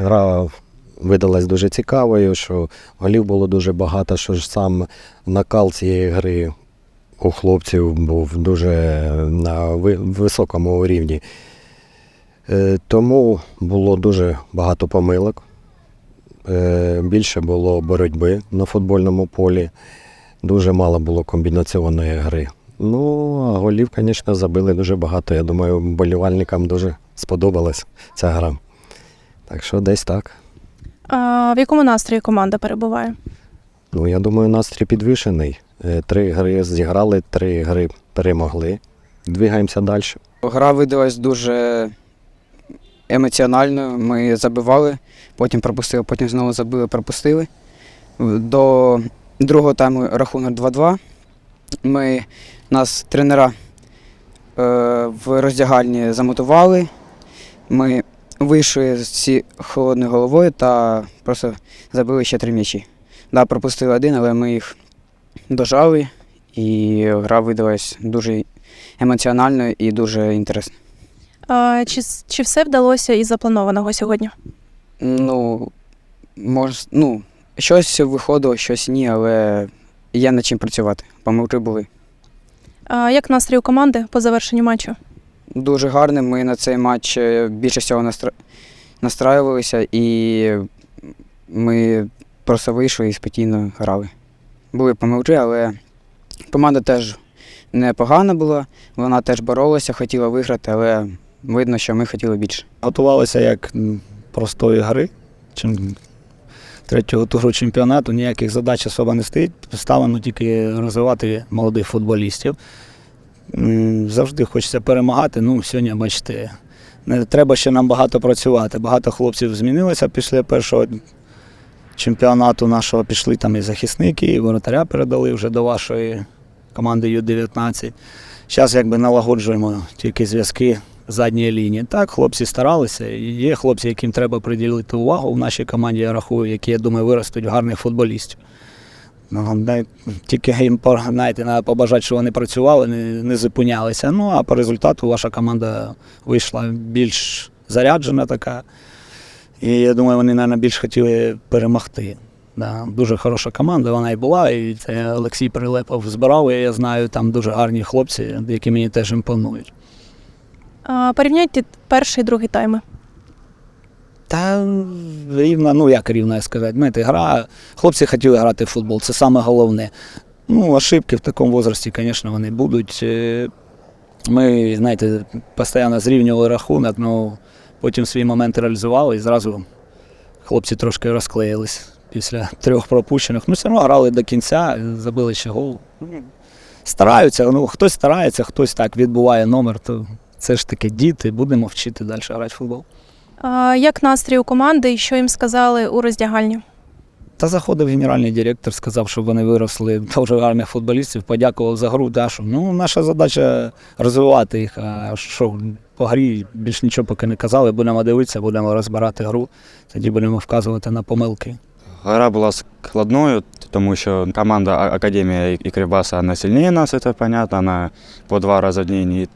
гра видалась дуже цікавою, що голів було дуже багато, що ж сам накал цієї гри у хлопців був дуже на високому рівні. Е, Тому було дуже багато помилок. Е, Більше було боротьби на футбольному полі, дуже мало було комбінаційної гри. Ну, а голів, звісно, забили дуже багато. Я думаю, болівальникам дуже сподобалась ця гра. Так що десь так. А, в якому настрої команда перебуває? Ну, я думаю, настрій підвищений. Е, Три гри зіграли, три гри перемогли. Двигаємося далі. Гра видалась дуже емоціональною. Ми забивали, потім пропустили, потім знову забили, пропустили. До другого тайму рахунок 2-2. Ми, нас тренера е, в роздягальні замотували. Ми вийшли з ці холодною головою та просто забили ще три м'ячі. Да, пропустили один, але ми їх дожали, і гра видалась дуже емоціональною і дуже інтересною. А, чи, чи все вдалося із запланованого сьогодні? Ну, мож, ну, щось виходило, щось ні, але є над чим працювати. Помилки були. А, як настрій у команди по завершенню матчу? Дуже гарним. Ми на цей матч е, більше всього настра... настраювалися і ми просто вийшли і спокійно грали. Були помилки, але команда теж непогана була, вона теж боролася, хотіла виграти, але видно, що ми хотіли більше. Готувалися як простої гри, чим третього туру чемпіонату. Ніяких задач особо не стоїть. Ставимо тільки розвивати молодих футболістів. Завжди хочеться перемагати. Ну, сьогодні, бачите, не треба ще нам багато працювати. Багато хлопців змінилося після першого чемпіонату нашого. Пішли там і захисники, і воротаря передали вже до вашої команди Ю-19. Зараз якби налагоджуємо тільки зв'язки задньої лінії. Так, хлопці старалися. Є хлопці, яким треба приділити увагу в нашій команді, я рахую, які, я думаю, виростуть в гарних футболістів. Ну, тільки їм знаєте, треба побажати, що вони працювали, не, не зупинялися. Ну а по результату ваша команда вийшла більш заряджена така. І я думаю, вони, мабуть, більш хотіли перемогти. Да, дуже хороша команда, вона і була. І це Олексій Прилепов збирав, і я знаю, там дуже гарні хлопці, які мені теж імпонують. А, порівняйте перший і другий тайми. Та рівна, ну як рівна сказати, знаєте, гра. Хлопці хотіли грати в футбол, це саме головне. Ну, ошибки в такому возрасті, звісно, вони будуть. Е, Ми, знаєте, постійно зрівнювали рахунок, ну потім свій момент реалізували і зразу хлопці трошки розклеїлись після трьох пропущених. Ну, все одно грали до кінця, забили ще гол. Ну, Стараються, ну хтось старається, хтось так відбуває номер, то це ж таки діти, будемо вчити далі грати в футбол. Як настрій у команди і що їм сказали у роздягальні? Та заходив генеральний директор, сказав, щоб вони виросли дуже гарних футболістів, подякував за гру Дашу. Ну, наша задача розвивати їх. А що по грі більш нічого поки не казали, будемо дивитися, будемо розбирати гру, тоді будемо вказувати на помилки. Гра була складною, тому що команда Академія і Кривбаса вона сильніше нас, це понятно. Вона по два рази в день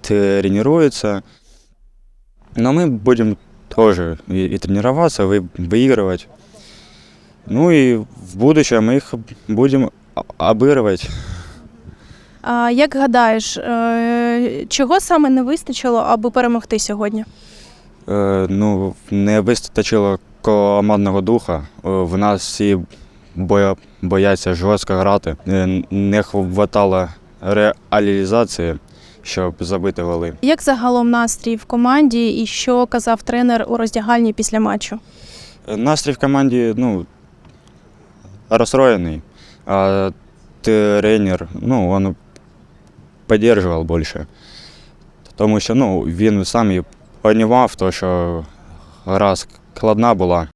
тренується. Но ми будемо теж і, і тренуватися, ви- виігрувати. Ну і в будущем ми їх будемо а- обігрувати. А, як гадаєш, е, чого саме не вистачило, аби перемогти сьогодні? Е, ну, не вистачило командного духа. Е, В нас всі боя, бояться жорстко грати. Е, Не вистачало реалізації, щоб забити голи. Як загалом настрій в команді і що казав тренер у роздягальні після матчу? Настрій в команді ну, розстроєний, а тренер ну, він підтримував більше. Тому що ну, він сам і то, що гра складна була.